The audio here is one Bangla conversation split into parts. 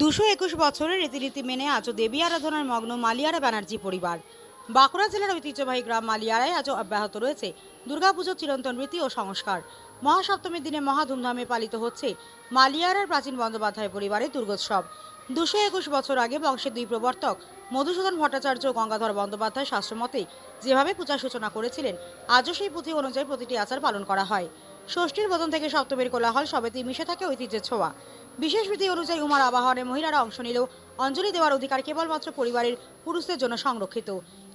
দুশো একুশ বছরের রীতিনীতি মেনে আজও দেবী আরাধনার মগ্ন মালিয়ারা ব্যানার্জি পরিবার। বাঁকুড়া জেলার ঐতিহ্যবাহী গ্রাম মালিয়ারায় আজও অব্যাহত রয়েছে দুর্গাপুজোর চিরন্তন রীতি ও সংস্কার। মহাসপ্তমীর দিনে মহা ধুমধামে পালিত হচ্ছে মালিয়ারার প্রাচীন বন্দ্যোপাধ্যায় পরিবারের দুর্গোৎসব। দুশো একুশ বছর আগে বংশের দুই প্রবর্তক মধুসূদন ভট্টাচার্য ও গঙ্গাধর বন্দ্যোপাধ্যায় শাস্ত্রমতে যেভাবে পূজার সূচনা করেছিলেন, আজও সেই পুঁথি অনুযায়ী প্রতিটি আচার পালন করা হয়। ষষ্ঠীর বোধন থেকে সপ্তমীর কোলাহল সবেতেই মিশে থাকে ঐতিহ্যের ছোঁয়া। বিশেষ বিধি অনুযায়ী উমার আবাহনে মহিলারা অংশ নিলেও অঞ্জলি দেওয়ার অধিকার কেবলমাত্র পরিবারের পুরুষদের জন্য সংরক্ষিত।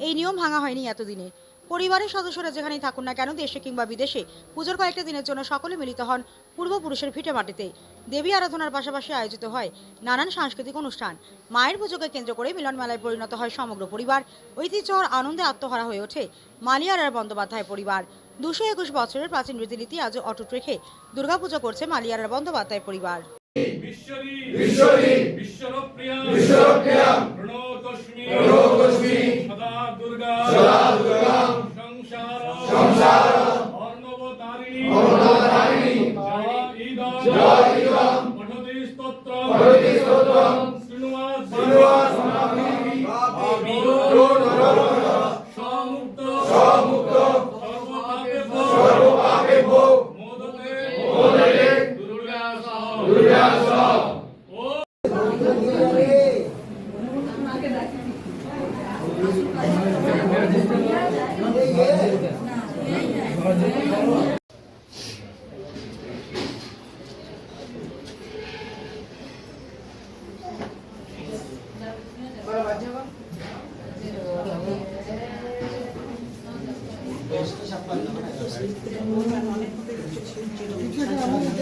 এই নিয়ম ভাঙা হয়নি এতদিনে। পরিবারের সদস্যরা যেখানেই থাকুন না কেন, দেশে কিংবা বিদেশে পুজোর কয়েকটা দিনের জন্য সকলে মিলিত হন পূর্বপুরুষের ভিটে মাটিতে। দেবী আরাধনার পাশাপাশি আয়োজিত হয় নানান সাংস্কৃতিক অনুষ্ঠান। মায়ের পুজোকে কেন্দ্র করে মিলন মেলায় পরিণত হয় সমগ্র পরিবার। ঐতিহ্য আর আনন্দে আত্মহারা হয়ে ওঠে মালিয়ারার বন্দ্যোপাধ্যায় পরিবার। দুশো একুশ বছরের প্রাচীন রীতিনীতি আজও অটুট রেখে দুর্গাপুজো করছে মালিয়ারার বন্দ্যোপাধ্যায় পরিবার।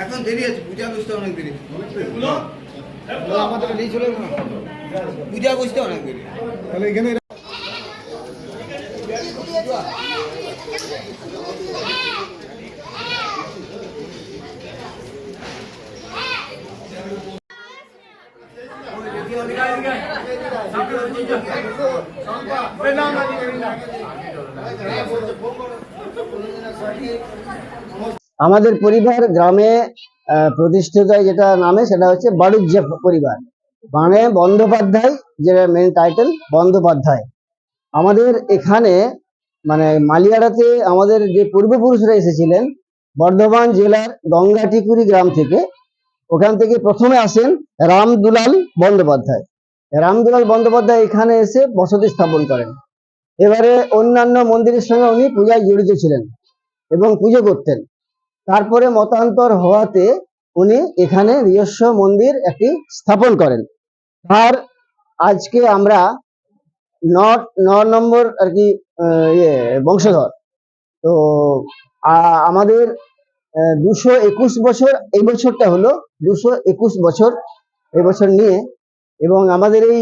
এখন দেরি আছে পূজা বুঝতে অনেক দেরি। আমাদের নিয়ে চলে পূজা বুঝতে অনেক দেরি। তাহলে এখানে আমাদের পরিবার গ্রামে প্রতিষ্ঠিত যেটা নামে, সেটা হচ্ছে বাড়ুজ্য পরিবার। মানে বন্দ্যোপাধ্যায়, যেটা মেন টাইটেল বন্দ্যোপাধ্যায়। আমাদের এখানে মানে মালিয়াড়াতে আমাদের যে পূর্বপুরুষরা এসেছিলেন, বর্ধমান জেলার গঙ্গাটিকুরি গ্রাম থেকে, ওখান থেকে প্রথমে আসেন রামদুলাল বন্দ্যোপাধ্যায়। রামদুলাল বন্দ্যোপাধ্যায় এখানে এসে বসতি স্থাপন করেন। এবারে অন্যান্য মন্দিরের সঙ্গে উনি পূজায় জড়িত ছিলেন এবং পুজো করতেন। তারপরে মতান্তর হওয়াতে উনি এখানে নিজস্ব মন্দির একটি স্থাপন করেন। আর আজকে আমরা ন ন নম্বর আর কি ইয়ে বংশধর। তো আমাদের দুশো একুশ বছর, এই বছরটা হলো দুশো একুশ বছর এবছর নিয়ে এবং আমাদের এই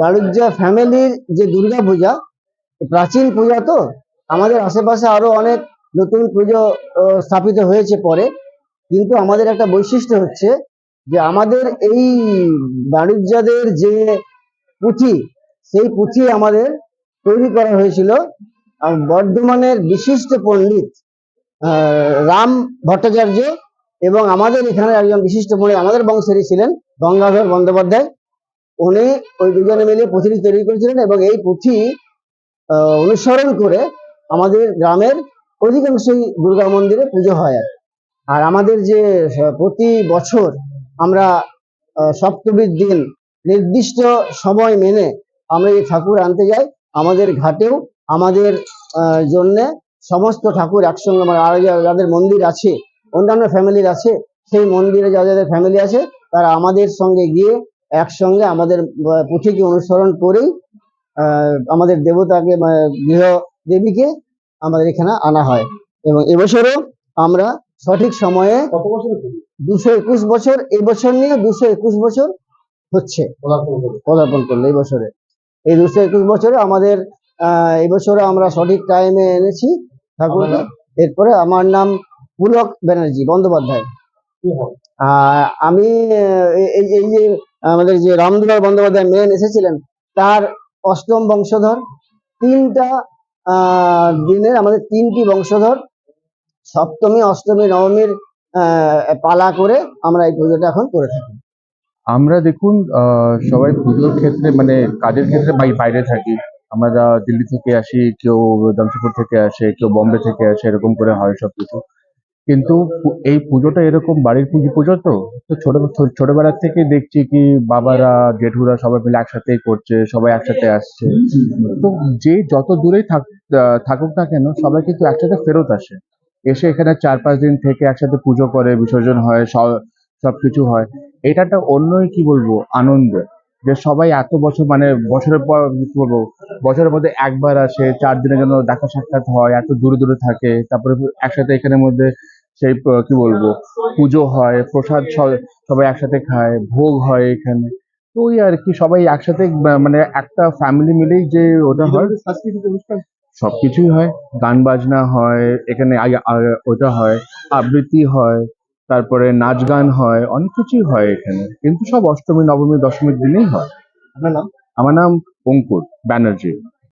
বাড়ুজ্জা ফ্যামিলির যে দুর্গা পূজা, প্রাচীন পূজা তো, আমাদের আশেপাশে আরও অনেক নতুন পুজো স্থাপিত হয়েছে পরে। কিন্তু আমাদের একটা বৈশিষ্ট্য হচ্ছে যে আমাদের এই বাণিজ্যদের যে পুঁথি, সেই পুঁথি আমাদের তৈরি করা হয়েছিল বর্ধমানের বিশিষ্ট পণ্ডিত রাম ভট্টাচার্য এবং আমাদের এখানে একজন বিশিষ্ট পণ্ডিত আমাদের বংশেরই ছিলেন গঙ্গাধর বন্দ্যোপাধ্যায়। উনি ওই দুজনে মিলে পুঁথিটি তৈরি করেছিলেন এবং এই পুঁথি অনুসরণ করে আমাদের গ্রামের অধিকাংশই দুর্গা মন্দিরে পুজো হয়। আর আমাদের যে প্রতি বছর আমরা সপ্তমীর দিন নির্দিষ্ট সময় মেনে আমরা এই ঠাকুর আনতে যাই। আমাদের ঘাটেও আমাদের জন্যে সমস্ত ঠাকুর একসঙ্গে মানে আর যাদের মন্দির আছে অন্যান্য ফ্যামিলির আছে সেই মন্দিরে যা যাদের ফ্যামিলি আছে তারা আমাদের সঙ্গে গিয়ে একসঙ্গে আমাদের পুঁথিকে অনুসরণ করেই আমাদের দেবতাকে গৃহ দেবীকে আমাদের এখানে আনা হয়। এবং এবছরও আমরা সঠিক সময়ে দুশো একুশ বছর এবছর নিয়ে দুশো একুশ বছর হচ্ছে। পদার্পণ করল। এই বছরে। এই দুশো একুশ বছরে আমাদের আহ এই আমরা সঠিক টাইমে এনেছি ঠাকুরকে। এরপরে আমার নাম পুলক ব্যানার্জি বন্দ্যোপাধ্যায়। আহ, আমি এই- যে আমাদের যে রামদুলাল বন্দ্যোপাধ্যায় মেন এসেছিলেন তার অষ্টম বংশধর তিনটা আহ, দিনের আমাদের তিনটি বংশধর সপ্তমী অষ্টমী নবমীর আহ, পালা করে আমরা এই পুজোটা এখন করে থাকি। আমরা দেখুন আহ, সবাই পুজোর ক্ষেত্রে মানে কাজের ক্ষেত্রে বাই- বাইরে থাকি। আমরা দিল্লি থেকে আসি কেউ জামশেদপুর থেকে আসে কেউ বম্বে থেকে আসে এরকম করে হয় সব কিছু কিন্তু এই পুজোটা এরকম বাড়ির পুজো পুজো তো? তো ছোট ছোটবেলার থেকে দেখছি কি বাবারা, জেঠুরা সবাই মিলে একসাথেই করছে, সবাই একসাথে আসছে। তো যে যত দূরেই থাকুক না কেন, সবাই কিন্তু একসাথে ফেরত আসে। এসে এখানে চার পাঁচ দিন থেকে একসাথে পুজো করে, বিসর্জন হয় সব- সবকিছু হয়। এটা একটা অন্যই কি বলব, আনন্দ। যে সবাই এত বছর মানে বছরের পর, কি বলব, বছরের মধ্যে একবার আসে, চার দিনের জন্য দেখা সাক্ষাৎ হয়, এত দূরে দূরে থাকে, তারপরে একসাথে এখানের মধ্যে সেই কি বলব পুজো হয় প্রসাদ সবাই একসাথে খায় ভোগ হয় এখানে। তো ওই আর কি সবাই একসাথে মানে একটা ফ্যামিলি মিলেই যে ওটা হয়। সবকিছুই হয়। গান বাজনা হয় এখানে ওটা হয় আবৃত্তি হয় তারপরে নাচ গান হয় অনেক কিছুই হয় এখানে। কিন্তু সব অষ্টমী নবমী দশমীর দিনেই হয়। আমার নাম অঙ্কুর ব্যানার্জি।